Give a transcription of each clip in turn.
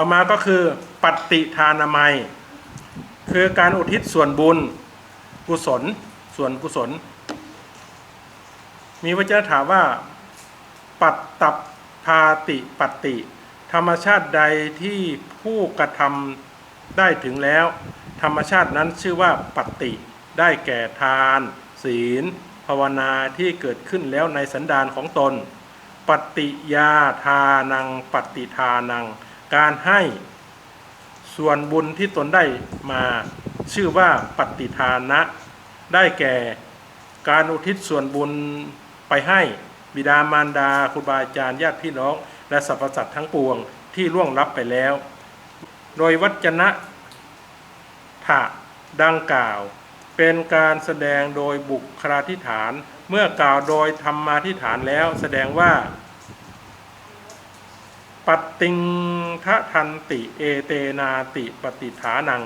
ต่อมาก็คือปฏิทานามัย คือการอุทิศส่วนบุญกุศลส่วนกุศล มีวจนะถามว่า ปัตตภาติปฏิธรรมชาติใดที่ผู้กระทำได้ถึงแล้ว ธรรมชาตินั้นชื่อว่าปฏิได้แก่ทาน ศีล ภาวนาที่เกิดขึ้นแล้วในสันดานของตน ปฏิยาทานังปฏิทานัง การให้ส่วนบุญที่ตนได้มาชื่อว่าปฏิทานะ ได้แก่การอุทิศส่วนบุญไปให้บิดามารดาครูบาอาจารย์ญาติพี่น้อง และสรรพสัตว์ทั้งปวงที่ล่วงลับไปแล้ว โดยวัจนะถะดังกล่าว เป็นการแสดงโดยบุคลาธิฐาน เมื่อกล่าวโดยธรรมาธิฐานแล้วแสดงว่า ปติงทะทันติเอเตนาติปฏิฐานัง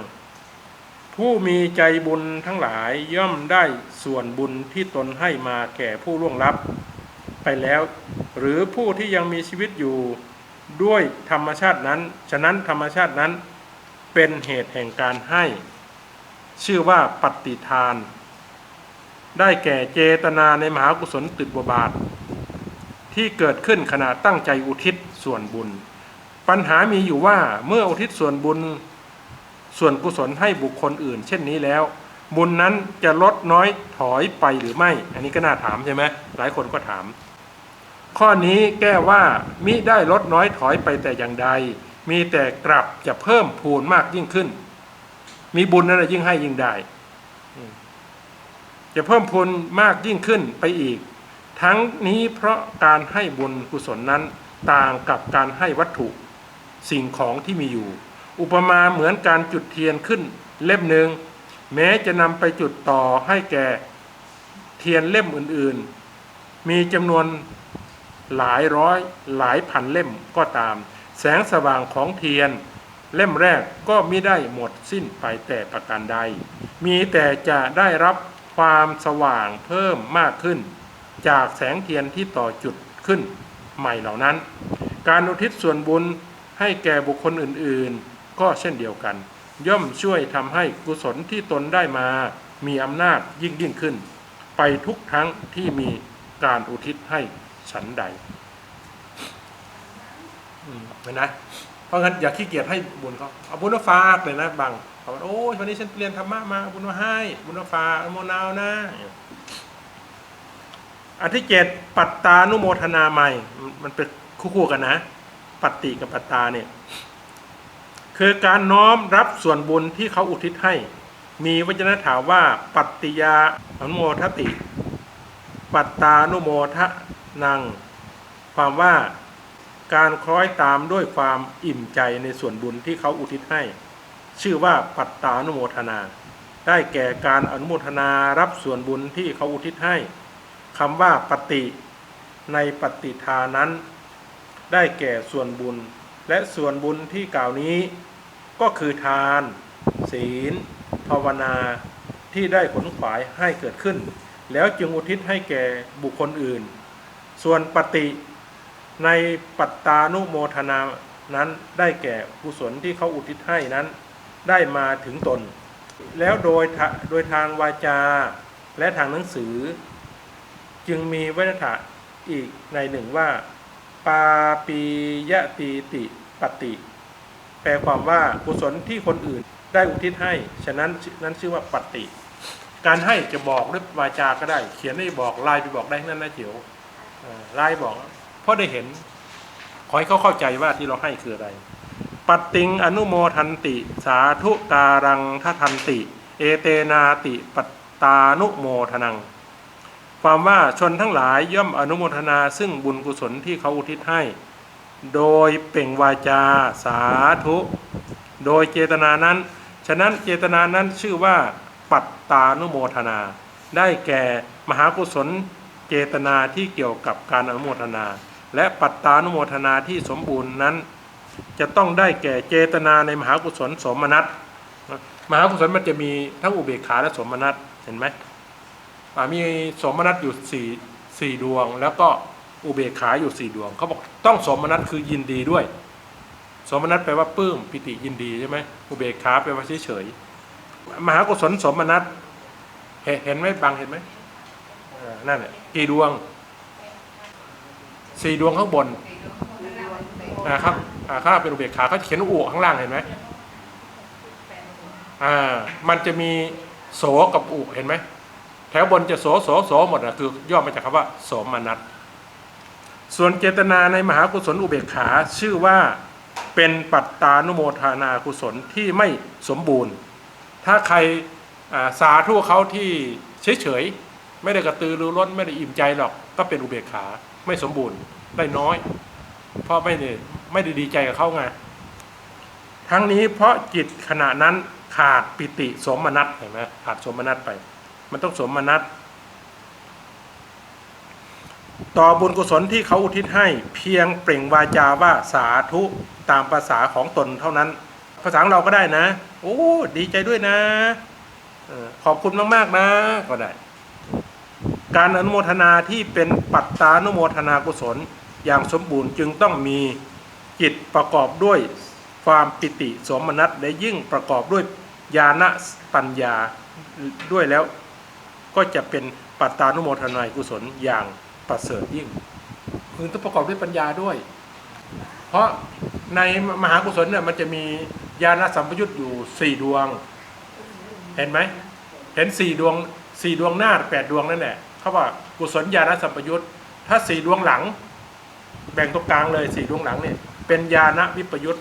ผู้มีใจบุญทั้งหลายย่อมได้ส่วนบุญที่ตนให้มาแก่ผู้ล่วงลับ ไปแล้ว หรือผู้ที่ยังมีชีวิตอยู่ด้วยธรรมชาตินั้น ฉะนั้นธรรมชาตินั้นเป็นเหตุแห่งการให้ ชื่อว่าปฏิทาน ได้แก่เจตนาในมหากุศลติดบวบาท ที่เกิดขึ้นขณะตั้งใจอุทิศส่วนบุญ ปัญหามีอยู่ว่าเมื่ออุทิศส่วนบุญ ส่วนกุศลให้บุคคลอื่น เช่นนี้แล้ว บุญนั้นจะลดน้อยถอยไปหรือไม่ อันนี้ก็น่าถามใช่ไหมหลายคนก็ถาม ข้อนี้แก้ว่ามิได้ลดน้อยถอยไปแต่อย่างใด มีแต่กลับจะเพิ่มพูนมากยิ่งขึ้น มีบุญนั่นยิ่งให้ยิ่งได้จะเพิ่มพูนมากยิ่งขึ้นไปอีก ทั้งนี้เพราะการให้บุญกุศลนั้นต่างกับการให้วัตถุสิ่งของที่มีอยู่ อุปมาเหมือนการจุดเทียนขึ้นเล่มหนึ่งแม้จะนำไปจุดต่อให้แก่เทียนเล่มอื่นๆ มีจำนวนหลายร้อยหลายพันเล่มก็ตาม แสงสว่างของเทียน เล่มแรกก็มิได้หมดสิ้นไปแต่ประการใด มีแต่จะได้รับความสว่างเพิ่มมากขึ้น จากแสงเทียนที่ต่อจุดขึ้นใหม่เหล่านั้น การอุทิศส่วนบุญให้แก่บุคคลอื่นๆ ก็เช่นเดียวกัน ย่อมช่วยทำให้กุศลที่ตนได้มามีอำนาจยิ่งยิ่งขึ้น ไปทุกครั้งที่มีการอุทิศให้ฉันใดเห็นไหมเพราะงั้นอย่าขี้เกียจให้บุญเขาเอาบุญมาฝากเลยนะบางเขาบอกโอ้ยวันนี้ฉันเรียนธรรมะมาบุญมาให้ บุญมาฝากโมนาวนะ อันที่เจ็ดปัตตานุโมทนาใหม่ มันเป็นคู่ๆกันนะ ปัตติกับปัตตาเนี่ยคือการน้อมรับส่วนบุญที่เขาอุทิศให้ มีวจนะถามว่าปัตติยาอนุโมทติ ปัตตานุโมทนัง ความว่าการคล้อยตามด้วยความอิ่มใจในส่วนบุญที่เขาอุทิศให้ ชื่อว่าปัตตานุโมทนา ได้แก่การอนุโมทนารับส่วนบุญที่เขาอุทิศให้ คำว่าปฏิในปฏิทานั้น ได้แก่ส่วนบุญ และส่วนบุญที่กล่าวนี้ ก็คือทาน ศีล ภาวนาที่ได้ขนขวายให้เกิดขึ้น แล้วจึงอุทิศให้แก่บุคคลอื่น ส่วนปฏิในปัตตานุโมทนานั้นได้แก่กุศลที่เขาอุทิศให้นั้น ได้มาถึงตน แล้วโดยโดยทางวาจาและทางหนังสือ จึงมีวัฒนะอีกในหนึ่งว่า ปาปียะตีติปฏิแปลความว่ากุศลที่คนอื่นได้อุทิศให้ ฉะนั้นนั้นชื่อว่าปฏิการให้จะบอกด้วยวาจาก็ได้ เขียนได้บอกไลน์ไปบอกได้นั่นนะเจียวไลน์บอก เพราะได้เห็น ขอให้เขาเข้าใจว่าที่เราให้คืออะไรปัตติงอนุโมทันติ สาธุการังทัทันติ เอเตนาติปัตตานุโมทนัง ความว่าชนทั้งหลายย่อมอนุโมทนาซึ่งบุญกุศลที่เขาอุทิศให้ โดยเปล่งวาจาสาธุ โดยเจตนานั้น ฉะนั้นเจตนานั้นชื่อว่า ปัตตานุโมทนา ได้แก่มหากุศลเจตนาที่เกี่ยวกับการอนุโมทนา และปัตตานุโมทนาที่สมบูรณ์นั้น จะต้องได้แก่เจตนาในมหากุศลสมนัตมหากุศลมันจะมีทั้งอุเบกขาและสมนัตเห็นไหม มีสมนัตอยู่สี่สี่ดวง แล้วก็อุเบกขาอยู่สี่ดวงเขาบอกต้องสมนัตคือยินดีด้วย สมนัตแปลว่าปลื้มปิติยินดีใช่ไหมอุเบกขาแปลว่าเฉยๆมหากุศลสมนัตเห็นเห็นไหมบางเห็นไหมนั่นแหละกี่ดวงสี่ดวงข้างบนอ่าครับข้างล่างเป็นอุเบกขาเขาเขียนอุข้างล่างเห็นไหมอ่ามันจะมีโสกับอุเห็นไหม แถวบนจะโสโสโสหมดอะคือย่อมาจากคำว่าโสมนัตส่วนเจตนาในมหากุศลอุเบกขาชื่อว่าเป็นปัตตานุโมทนากุศลที่ไม่สมบูรณ์ ถ้าใครอ่าสาธุเขาที่เฉยๆ ไม่ได้กระตือรือร้นไม่ได้อิ่มใจหรอก ก็เป็นอุเบกขาไม่สมบูรณ์ได้น้อย เพราะไม่ได้ไม่ได้ดีใจกับเขาไงทั้งนี้เพราะจิตขณะนั้นขาดปิติสมนัตเห็นไหมขาดสมนัตไป มันต้องสมนัตต่อบุญกุศลที่เขาอุทิศให้เพียงเปล่งวาจาว่าสาธุตามภาษาของตนเท่านั้น ภาษาของเราก็ได้นะ โอ้ดีใจด้วยนะขอบคุณมากๆนะก็ได้ การอนุโมทนาที่เป็นปัตตานุโมทนากุศลอย่างสมบูรณ์จึงต้องมีจิตประกอบด้วยความปิติสมนัตและยิ่งประกอบด้วยญาณปัญญาด้วยแล้ว ก็จะเป็นปัตตานุโมทนากุศลอย่างประเสริฐยิ่งคือต้องประกอบด้วยปัญญาด้วย เพราะในมหากุศลเนี่ยมันจะมีญาณสัมปยุตอยู่สี่ดวง เห็นไหมเห็นสี่ดวงสี่ดวงหน้าแปดดวงนั่นแหละเขาว่ากุศลญาณสัมปยุตถ้าสี่ดวงหลัง แบ่งตรงกลางเลยสี่ดวงหลังเนี่ยเป็นญาณวิปยุต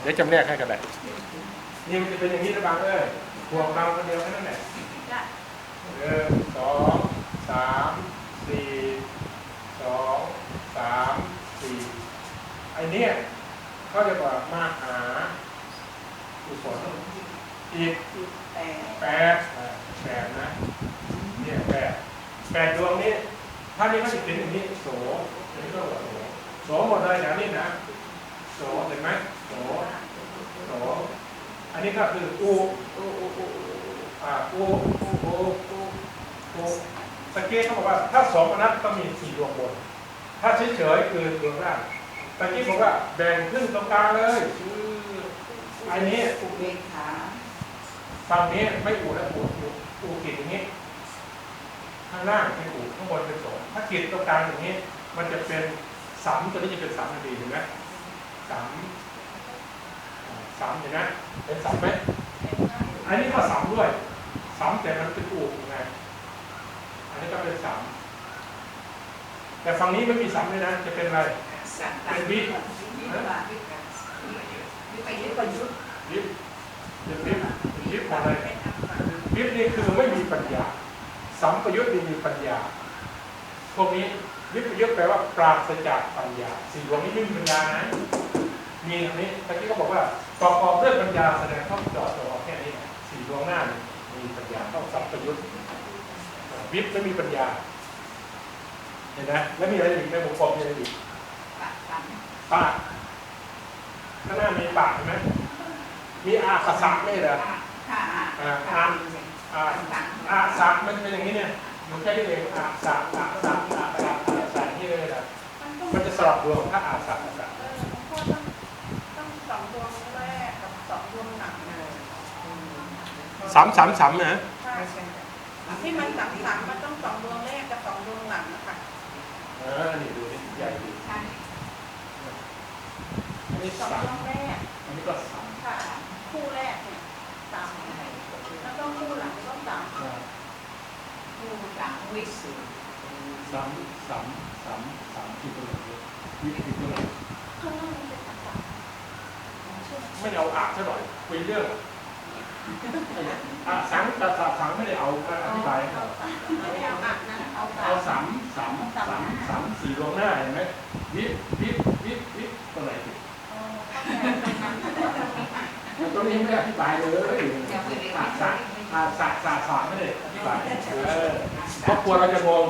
เดี๋ยวจำแนกให้กันเลยนี่มันจะเป็นอย่างนี้นะบางเอ้ยห่วงบางคนเดียวแค่นั้นแหละ หนึ่งสองสามสี่สองสามสี่ไอเนี่ยเขาเรียกว่าหากุศลอีกแปดอ่าแปดนะเนี่ยแปดแปดดวงนี้ถ้านี้เขาจะเป็นอย่างนี้โสอันนี้ก็โสโสหมดเลยนะนี่นะโสเห็นไหมโสโสอันนี้ก็คืออูอ่าอูอู อูถูกสังเกตเขาบอกว่า ถ้าสองอนัตต้องมีสี่ดวงบน ถ้าเฉยๆคือดวงล่างตะกี้บอกว่าแบ่งครึ่งตรงกลางเลยชื่ออันนี้อุเบกขาฝั่งนี้ไม่อูแล้วอูอูอูกิดอย่างนี้ ข้างล่างเป็นอูข้างบนเป็นสองถ้ากิดตรงกลางอย่างนี้ มันจะเป็นสามตัวนี้จะเป็นสามทันทีเห็นไหมสามสามเห็นไหมเป็นสามไหมอันนี้ก็สามด้วย สามแต่มันเป็นอูไงอันนี้ก็เป็นสามแต่ฝั่งนี้ไม่มีสามเลยนะจะเป็นอะไรสัตตะเป็นวิทย์วิปลาวิปัสวิปยุทธประยุทธ์วิบเป็นวิบวิบหมดเลยวิบนี่คือไม่มีปัญญาสัมปยุทธ์นี่มีปัญญา พวกนี้วิปยุทธ์แปลว่าปราศจากปัญญาสี่ดวงนี้ไม่มีปัญญานะมีตรงนี้ตะกี้เขาบอกว่าประกอบด้วยปัญญาแสดงต้องจอดตัวแค่นี้นะสี่ดวงหน้านี่มีปัญญาต้องสัมปยุทธ์ วิบไม่มีปัญญา เห็นไหมแล้วมีอะไรอีกในวงกลมมีอะไรอีกปะปันปากข้างหน้ามีปากเห็นไหมมีอาคาสะไม่เหรอถ้าอ่าอ่าอ่าอาสะมันเป็นอย่างนี้เนี่ยมันแค่นี้เองอาสะอาสะอาสะอาสะนี่เลยนะมันจะสลับดวงถ้าอาสะอาสะเออหลวงพ่อต้องต้องสองดวงแรกกับสองดวงหลังนะสามสามสามนะใช่ ที่มันสามสามมันต้องสองดวงแรกกับสองดวงหลังนะคะเออนี่ดูนี่ใหญ่ดีใช่อันนี้สองสามดวงแรกอันนี้ก็สามค่ะคู่แรกเนี่ยสามแล้วก็คู่หลังก็สามผู้หลังวิสุทธิสามสามสามสามกี่ตัววิกี่ตัวข้างล่างมันเป็นสามสามใช่ไหมไม่เอาอะซะหน่อยคุยเรื่อง อะสังแต่สังไม่ได้เอาอธิบายให้เราไม่ได้เอาอะนะเอาสาเอามสามสามสามสามสี่ดวงหน้าเห็นไหมวิบวิบวิบวิบตัวไหนผิดเออเข้าใจตรงนั้นตัวนี้ไม่ได้อธิบายเลยยังไม่ได้ศาวิสตสุร์ทธิศาสตร์ศาสตร์ศาสตร์ศาสตร์ไม่ได้อธิบายเออเพราะกลัวเราจะงง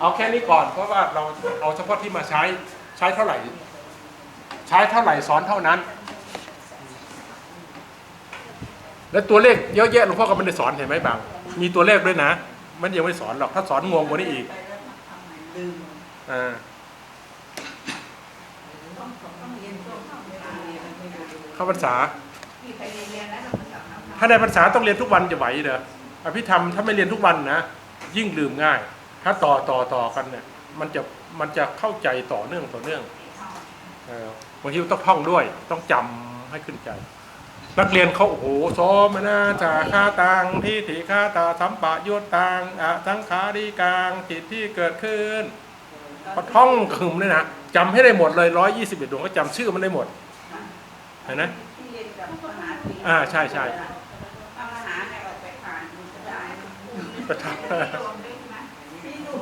เอาแค่นี้ก่อนเพราะว่าเราเอาเฉพาะที่มาใช้ใช้เท่าไหร่ ใช้เท่าไหร่สอนเท่านั้น และตัวเลขเยอะแยะหลวงพ่อก็ไม่ได้สอนเห็นไหมบาง มีตัวเลขด้วยนะ มันยังไม่สอนหรอก ถ้าสอนงงกว่านี้อีกเข้าภาษา ถ้าในพรรษาต้องเรียนทุกวันจะไหวเด้ออภิธรรมถ้าไม่เรียนทุกวันนะ ยิ่งลืมง่าย ถ้าต่อต่อต่อกันเนี่ย มันจะมันจะเข้าใจต่อเนื่องต่อเนื่องบางทีต้องท่องด้วย ต้องจำให้ขึ้นใจ นักเรียนเขาโอ้โหซ้อมมานาจาคาตังที่ถิคาตาสัมปะยุตตังอะสังขารีกลางจิตที่เกิดขึ้นเขาท่องคึมเลยนะจำให้ได้หมดเลยร้อยยี่สิบเอ็ดดวงก็จำชื่อมันได้หมดเห็นไหมที่เรียนกับมหาตรีอ่าใช่ใช่พระมหาเนี่ยออกไปผ่านมันจะได้ประทับรวมด้วยใช่ไหมที่ดู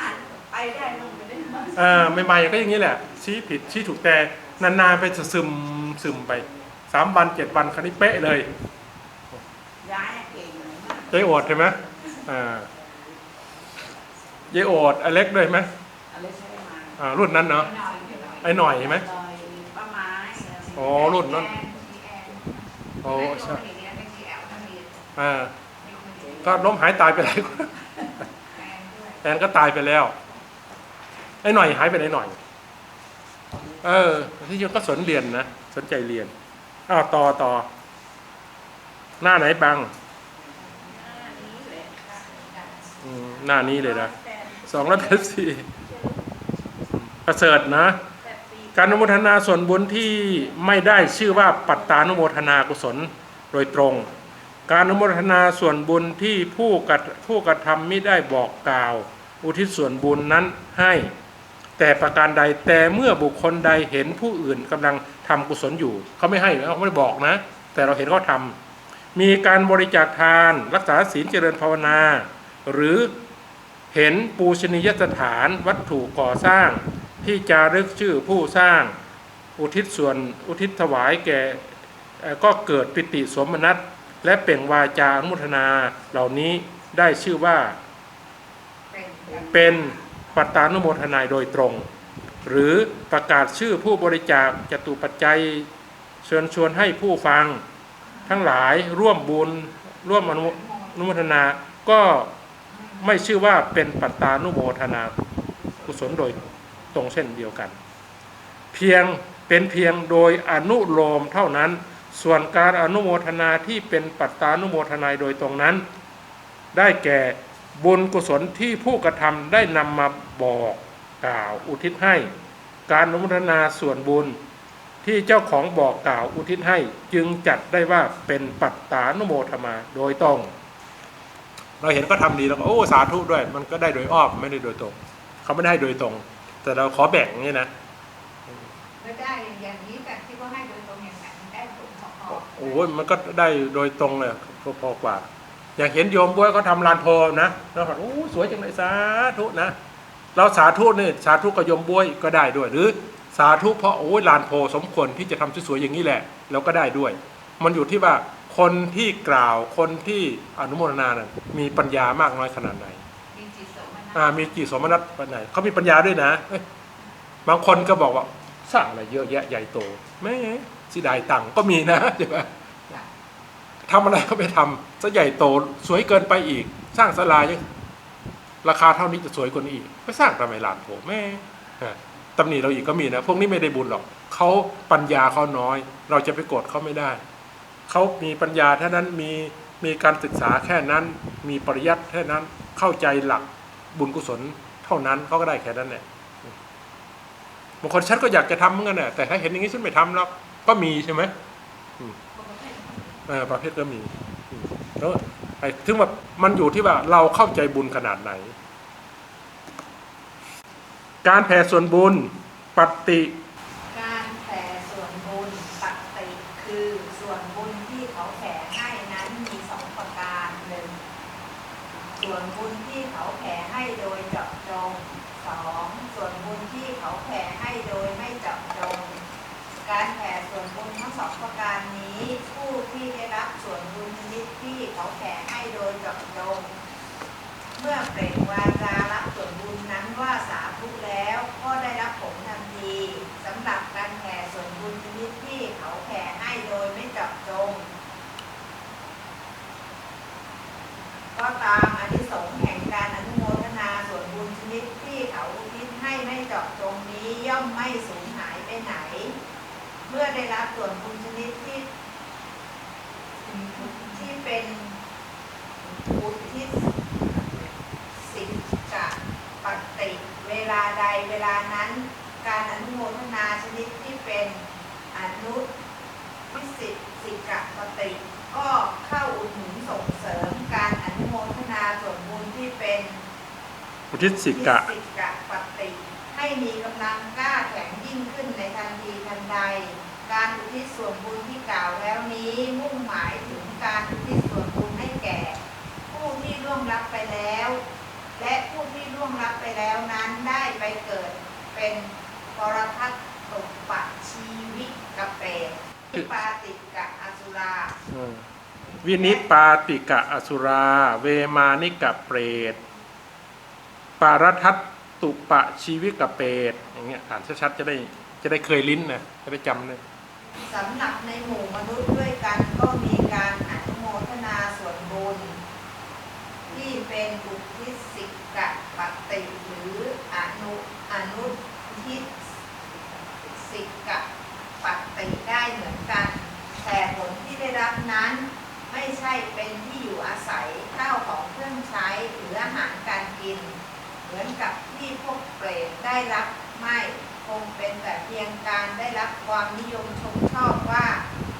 อ่านไปได้ลงไปได้มาอ่าใหม่ๆก็อย่างนี้แหละชี้ผิดชี้ถูกแต่นานๆไปจะซึมซึมไป สามวันเจ็ดวันคันนี้เป๊ะเลยย้ายเก่งเลยมากยายโอดใช่ไหมอ่ายายโอดอเล็กด้วยไหมอะไรใช่ไหมอ่ารุ่นนั้นเนาะ หน่อยหน่อยไอ้หน่อยใช่ไหมลอยป้าไม้อ๋อรุ่นนั้นแอนทีแอนโอ้ใช่ไม่เรียนไม่ทีแอลไม่เรียนอ่าไม่ควรเรียนก็ล้มหายตายไปหลายคนแอนด้วยแอนก็ตายไปแล้วไอ้หน่อยหายไปไหนหน่อย เออที่จริงก็สนเรียนนะสนใจเรียน อ้าวต่อต่อ หน้าไหนบังอืมหน้านี้เลยนะสองร้อยแปดสี่ประเสริฐนะ การอนุโมทนาส่วนบุญที่ไม่ได้ชื่อว่าปัตตานุโมทนากุศลโดยตรง การอนุโมทนาส่วนบุญที่ผู้กระผู้กระทำไม่ได้บอกกล่าว อุทิศส่วนบุญนั้นให้ แต่ประการใดแต่เมื่อบุคคลใดเห็นผู้อื่นกำลัง ทำกุศลอยู่เขาไม่ให้นะเขาไม่ได้บอกนะ แต่เราเห็นเขาทำมีการบริจาคทานรักษาศีลเจริญภาวนา หรือเห็นปูชนียสถานวัตถุก่อสร้าง ที่จารึกชื่อผู้สร้างอุทิศส่วนอุทิศถวายแก่เอ่อก็เกิดปิติสมนัตและเปล่งวาจาอนุโมทนาเหล่านี้ได้ชื่อว่าเป็นเป็นปัตตานุโมทนายโดยตรง หรือประกาศชื่อผู้บริจาคจตุปัจจัย เชิญชวนให้ผู้ฟัง ทั้งหลายร่วมบุญร่วมอนุนุโมทนา ก็ไม่ชื่อว่าเป็นปัตตานุโมทนากุศลโดยตรงเช่นเดียวกัน เพียงเป็นเพียงโดยอนุโลมเท่านั้น ส่วนการอนุโมทนาที่เป็นปัตตานุโมทนายโดยตรงนั้น ได้แก่บุญกุศลที่ผู้กระทำได้นำมาบอก กล่าวอุทิศให้ การอนุโมทนาส่วนบุญ ที่เจ้าของบอกกล่าวอุทิศให้จึงจัดได้ว่าเป็นปัตตานุโมทนาโดยตรง เราเห็นก็ทำดีแล้วก็โอ้สาธุด้วย มันก็ได้โดยอ้อมไม่ได้โดยตรง เขาไม่ได้ให้โดยตรง แต่เราขอแบ่งนี่นะไม่ได้อย่างนี้แบบที่เขาให้โดยตรงอย่างนั้นได้ผลพอๆโอ้ยมันก็ได้โดยตรงเลยพอๆกว่า อย่างเห็นโยมบ้วยเขาทำลานโพนะแล้วก็โอ้สวยจังเลยสาธุนะ เราสาธุเนี่ยสาธุกับโยมบ้วยก็ได้ด้วย หรือสาธุเพราะโอ้ยลานโพสมควรที่จะทำสวยๆอย่างนี้แหละเราก็ได้ด้วย มันอยู่ที่ว่าคนที่กล่าวคนที่อนุโมทนานะมีปัญญามากน้อยขนาดไหนมีจิตสมนัตอ่ามีกี่สมนัตปัญญาเขามีปัญญาด้วยนะเอ้ยบางคนก็บอกว่าสร้างอะไรเยอะแยะใหญ่โตแม่เสิดายตังค์ก็มีนะใช่ไหมทำอะไรก็ไปทำซะใหญ่โตสวยเกินไปอีก สร้างศาลายัง ราคาเท่านี้จะสวยกว่านี้อีกไปสร้างทำไมลานโถแม่ตำหนิเราอีกก็มีนะ พวกนี้ไม่ได้บุญหรอกเขาปัญญาเขาน้อย เราจะไปโกรธเขาไม่ได้เขามีปัญญาเท่านั้นมีมีการศึกษาแค่นั้น มีปริยัติแค่นั้นเข้าใจหลักบุญกุศลเท่านั้นเขาก็ได้แค่นั้นแหละบางคนฉันก็อยากจะทำเหมือนกันแหละแต่ถ้าเห็นอย่างนี้ฉันไม่ทำหรอกก็มีใช่ไหมอืมเออประเภทก็มีแล้ว ถึงแบบมันอยู่ที่ว่าเราเข้าใจบุญขนาดไหน การแผ่ส่วนบุญปฏิ การแผ่ส่วนบุญปฏิคือส่วนบุญที่เขาแผ่ให้นั้นมีสองประการหนึ่งส่วนบุญที่เขาแผ่ให้โดยเจาะจงสองส่วนบุญที่เขาแผ่ให้โดยไม่เจาะจง การแผ่ส่วนบุญทั้งสองประการนี้ ผู้ที่ได้รับส่วนบุญชนิดที่เขาแผ่ให้โดยเจาะจง เมื่อเปล่งวาจารับส่วนบุญนั้นว่าสาธุแล้วก็ได้รับผลทันทีสำหรับการแผ่ส่วนบุญชนิดที่เขาแผ่ให้โดยไม่เจาะจง ก็ตามอนิสงส์แห่งการอนุโมทนาส่วนบุญชนิดที่เขาอุทิศให้ไม่เจาะจงนี้ย่อมไม่สูญหายไปไหน เมื่อได้รับส่วนบุญชนิดที่ ที่เป็นอุทิศสิกะปฏิเวลาใดเวลานั้น การอนุโมทนา ชนิดที่เป็นอนุวิสิตสิกะปฏิก็เข้าอุดหนุนส่งเสริมการอนุโมทนาส่วนบุญที่เป็นอุทิศสิกะสิกะปฏิให้มีกำลังกล้าแข็งยิ่งขึ้นในทันทีทันใด การอุทิศส่วนบุญที่กล่าวแล้วนี้มุ่งหมายถึงการอุทิศส่วนบุญให้แก่ ผู้ที่ล่วงลับไปแล้ว และผู้ที่ล่วงลับไปแล้วนั้นได้ไปเกิดเป็นปรทัตตุ ปะชีวิกะเปรตวิปาติกะอสุราอืมวินิปาติกะอสุรา เวมานิกะเปรต ปารทัตตุปะชีวิกะเปรตอย่างเงี้ยอ่านชัดๆจะได้จะได้เคยลิ้นนะจะได้จำเลยสำหรับในหมู่มนุษย์ด้วยกันก็มีการอนุโมทนาส่วนบุญ ที่เป็นบุทิสิกะปฏิหรืออนุอนุทิสิกะ ปฏิได้เหมือนกัน แต่ผลที่ได้รับนั้น ไม่ใช่เป็นที่อยู่อาศัยข้าวของเครื่องใช้หรืออาหารการกิน เหมือนกับที่พวกเปรตได้รับไม่คงเป็นแต่เพียงการได้รับความนิยมชมชอบว่า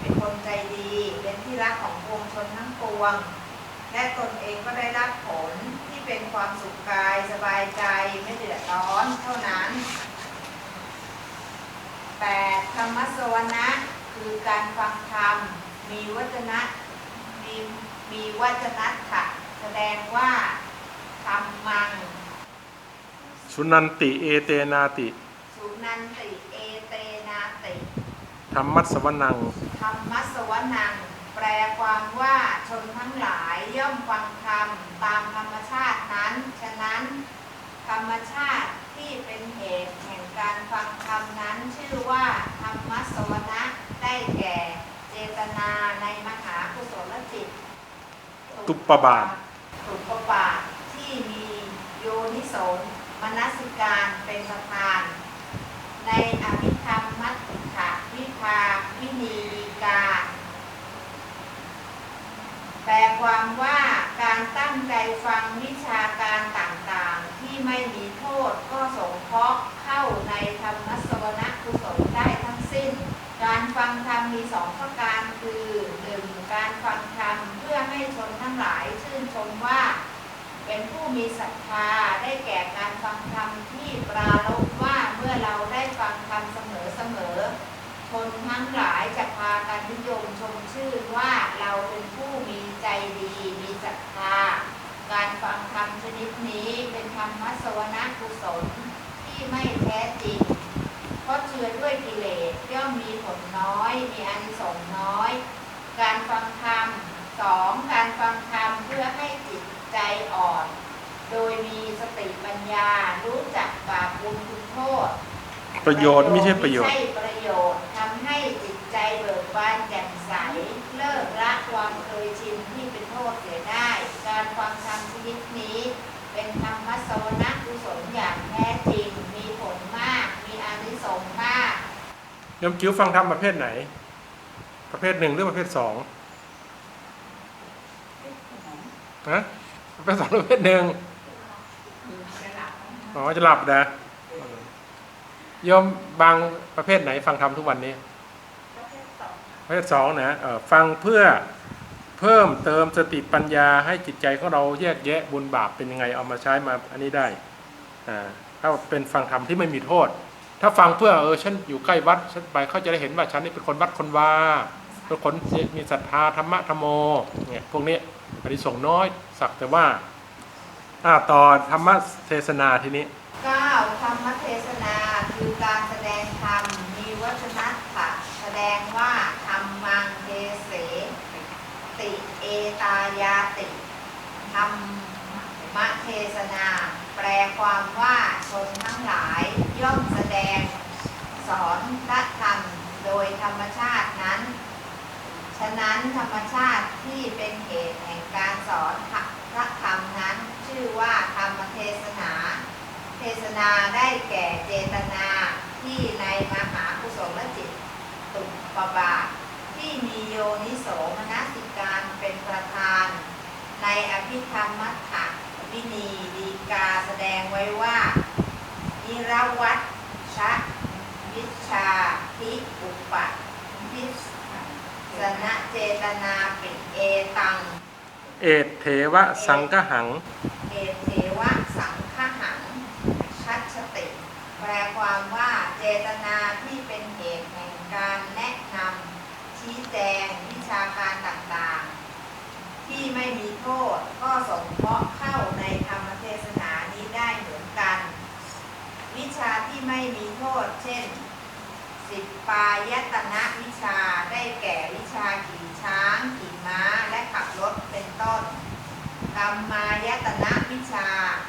เป็นคนใจดี เป็นที่รักของปวงชนทั้งปวง และตนเองก็ได้รับผลที่เป็นความสุขกายสบายใจไม่เดือดร้อนเท่านั้น แต่ธรรมสวนะคือการฟังธรรม มีวัจนะมีมีวัจนะถะแสดงว่าธรรมัง สุนันติเอเตนาติสุนันติเอเตนาติธรรมัสวนัง ธรรมสวนัง แปลความว่าชนทั้งหลายย่อมฟังธรรมตามธรรมชาตินั้น ฉะนั้น ธรรมชาติที่เป็นเหตุแห่ง การฟังธรรมนั้นชื่อว่าธรรมสวนะได้แก่เจตนาในมหากุศลจิต ตุปปบาทตุปปบาทที่มีโยนิโสมนสิการเป็นประธาน ในอภิธรรมมัตถวิภาวินีดีกา แปลความว่าการตั้งใจฟังวิชาการต่างๆ ที่ไม่มีโทษก็สงเคราะห์ เข้าในธรรมสวนะกุศลได้ทั้งสิ้น การฟังธรรมมีสองประการคือหนึ่งการฟังธรรมเพื่อให้ชนทั้งหลายชื่นชมว่า เป็นผู้มีศรัทธาได้แก่การฟังธรรมที่ปรารภว่าเมื่อเราได้ฟังธรรมเสมอๆชนทั้งหลายจะพากันนิยมชมชื่นว่าเราเป็นผู้มีใจดีมีศรัทธา การฟังธรรมชนิดนี้เป็นธรรมสวนากุศล ที่ไม่แท้จริง เพราะเชื้อด้วยกิเลสย่อมมีผลน้อย มีอานิสงส์น้อย การฟังธรรมสองการฟังธรรมเพื่อให้จิตใจอ่อน โดยมีสติปัญญารู้จักบาปบุญคุณโทษ ประโยชน์ไม่ใช่ประโยชน์ ไม่ใช่ประโยชน์ทำให้จิตใจเบิกบานแจ่มใส เลิกละความเคยชินที่เป็นโทษเสียได้ การฟังธรรมชนิดนี้ เป็นธรรมสวนากุศลอย่างแท้จริง มีผลมาก มีอานิสงส์มาก โยมจิ๋วฟังธรรมประเภทไหน ประเภทหนึ่งหรือประเภทสองฮะประเภทสองหรือประเภทหนึ่งอ๋อจะหลับนะโยมบางประเภทไหน ฟังธรรมทุกวันนี้ ประเภทสองประเภทสองนะเอ่อฟังเพื่อเพิ่มเติมสติปัญญาให้จิตใจของเราแยกแยะบุญบาปเป็นยังไงเอามาใช้มาอันนี้ได้อ่าถ้าเป็นฟังธรรมที่ไม่มีโทษ ถ้าฟังเพื่อเออฉันอยู่ใกล้วัดฉันไปเขาจะได้เห็นว่าฉันนี่เป็นคนวัดคนวาเป็นคนมีศรัทธาธรรมะธรรมโมเนี่ยพวกนี้อันนี้ส่งน้อยสักแต่ว่าอ่าต่อธรรมะเทศนาทีนี้ 9. ธรรมเทศนาคือการแสดงธรรมมีวัจนะถะแสดงว่าธรรมังเทเสติเอตายาติธรรมเทศนา แปลความว่าชนทั้งหลายย่อมแสดงสอนพระธรรมโดยธรรมชาตินั้น ฉะนั้นธรรมชาติที่เป็นเหตุแห่งการสอนพระธรรมนั้น ชื่อว่าธรรมเทศนา เทศนาได้แก่เจตนาที่ในมหากุศลจิตตุปปบาทที่มีโยนิโสมนสิการเป็นประธาน ในอภิธรรมมัท วินีดีกาแสดงไว้ว่านิรวัตชะวิชาทิอุปะพิสนเจตนาปิเอตัง เอตเทวะสังกหัง เอเทวะสังฆหัง ชัดชติ แปลความว่าเจตนาที่เป็นเหตุแห่งการแนะนำชี้แจงวิชาการต่างๆ ที่ไม่มีโทษก็สงเคราะห์เข้าในธรรมเทศนานี้ได้เหมือนกัน วิชาที่ไม่มีโทษ เช่น สิบปายตนะวิชาได้แก่วิชาขี่ช้างขี่ม้าและขับรถเป็นต้น กรรมายตนะวิชา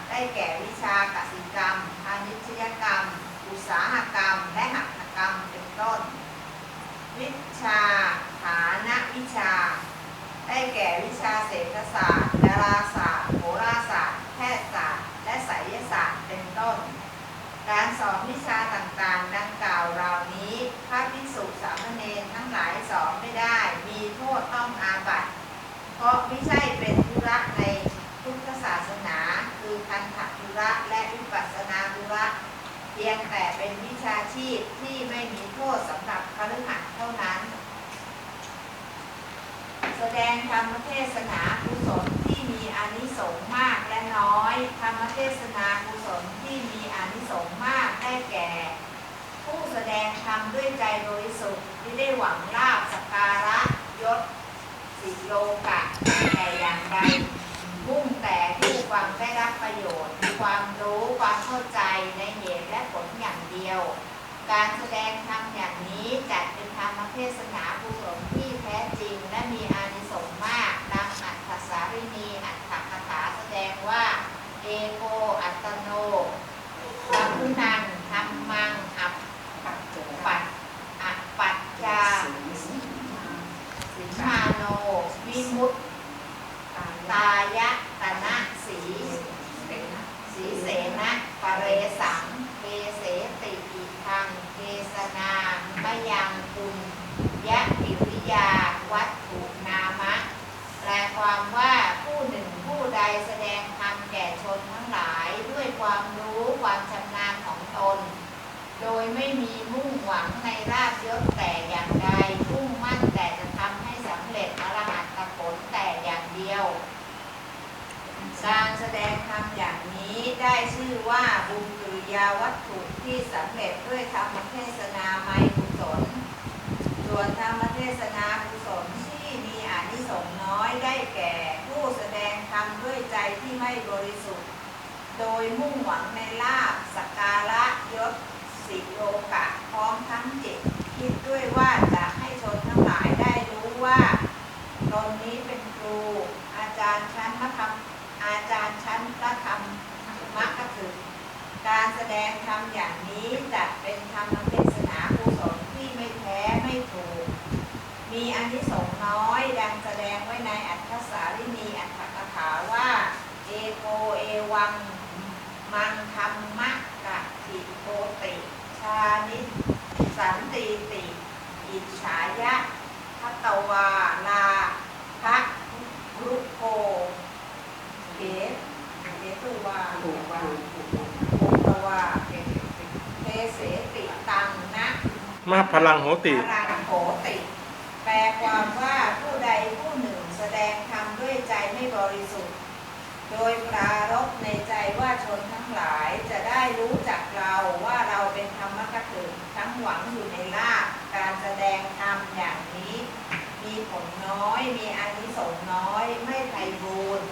ได้แก่วิชากสิกรรมพาณิชยกรรม อุตสาหกรรม และหัตถกรรมเป็นต้น วิชาฐานะวิชา ได้แก่วิชาเศรษฐศาสตร์ดาราศาสตร์โหราศาสตร์ แพทยศาสตร์ และไสยศาสตร์เป็นต้น การสอนวิชาต่างๆ ดังกล่าวเหล่านี้ พระภิกษุสามเณรทั้งหลายสอนไม่ได้ มีโทษต้องอาบัติ เพราะไม่ใช่เป็นธุระในพุทธศาสนา คือคันธธุระและวิปัสสนาธุระเพียงแต่เป็นวิชาชีพที่ไม่มีโทษสำหรับคฤหัสถ์เท่านั้น แสดงธรรมเทศนากุศลที่มีอนิสงส์มากและน้อย ธรรมเทศนากุศลที่มีอนิสงส์มากได้แก่ ผู้แสดงธรรมด้วยใจบริสุทธิ์ที่ได้หวังลาบสักการะยศ สิโลกะแต่อย่างใดมุ่งแต่ผู้ฟังได้รับประโยชน์ ความรู้ความเข้าใจในเหตุและผลอย่างเดียว การแสดงธรรมอย่างนี้จัดเป็นธรรมเทศนากุศลที่แท้จริงและมีอานิสงส์มากดังอัตถสารินีอัตถคถาแสดงว่าเอโกอัตโนสัมพุนังธรรมังอัปปัตอัปปัจจา สิงหาโน วิมุตตายะตนะสีสีเสนะปะเรสังเกเสติอิทังเกสนามยังคุณยะปิวิยา วัตถุนามะ แปลความว่าผู้หนึ่งผู้ใดแสดงธรรมแก่ชนทั้งหลายด้วยความรู้ความชำนาญของตน โดยไม่มีมุ่งหวังในราบยศแต่อย่างใดมุ่งมั่นแต่จะทำให้สำเร็จอรหัตผลแต่อย่างเดียว การแสดงธรรมอย่างนี้ได้ชื่อว่าบุญกิริ ยาวัตถุที่สำเร็จด้วยธรรมเทศนาไมยกุศล ส่วนธรรมเทศนากุศลที่มีอานิสงส์น้อยได้แก่ ผู้แสดงธรรมด้วยใจที่ไม่บริสุทธิ์ โดยมุ่งหวังในลาบสักการะยศสิโลกะพร้อมทั้งจิตคิดด้วยว่าจะให้ชนทั้งหลายได้รู้ว่าตนนี้เป็นครู อาจารย์ชั้นมัธรรมอาจารย์ชั้นพระธรรมมักกถึก การแสดงธรรมอย่างนี้จัดเป็นธรรมเทศนากุศลที่ไม่แท้ไม่ถูก มีอานิสงส์น้อยดังแสดงไว้ในอัตถสารินีอัตถกถาว่า เอโกเอวัง มังธรรมะกะติโกติ ชานิสันติติ อิจฉายะพัตวาลาภะรุโกเกเกตุวาโกวาโก วาเทเสติตังนะมาพลังโหติพลังโหติ แปลความว่าผู้ใดผู้หนึ่งแสดงธรรมด้วยใจไม่บริสุทธิ์ โดยปรารบในใจว่าชนทั้งหลายจะได้รู้จักเราว่าเราเป็นธรรมกถึงทั้งหวังอยู่ในลาภการแสดงธรรมอย่างนี้ มีผลน้อยมีอานิสงส์น้อยไม่ไพบูรณ์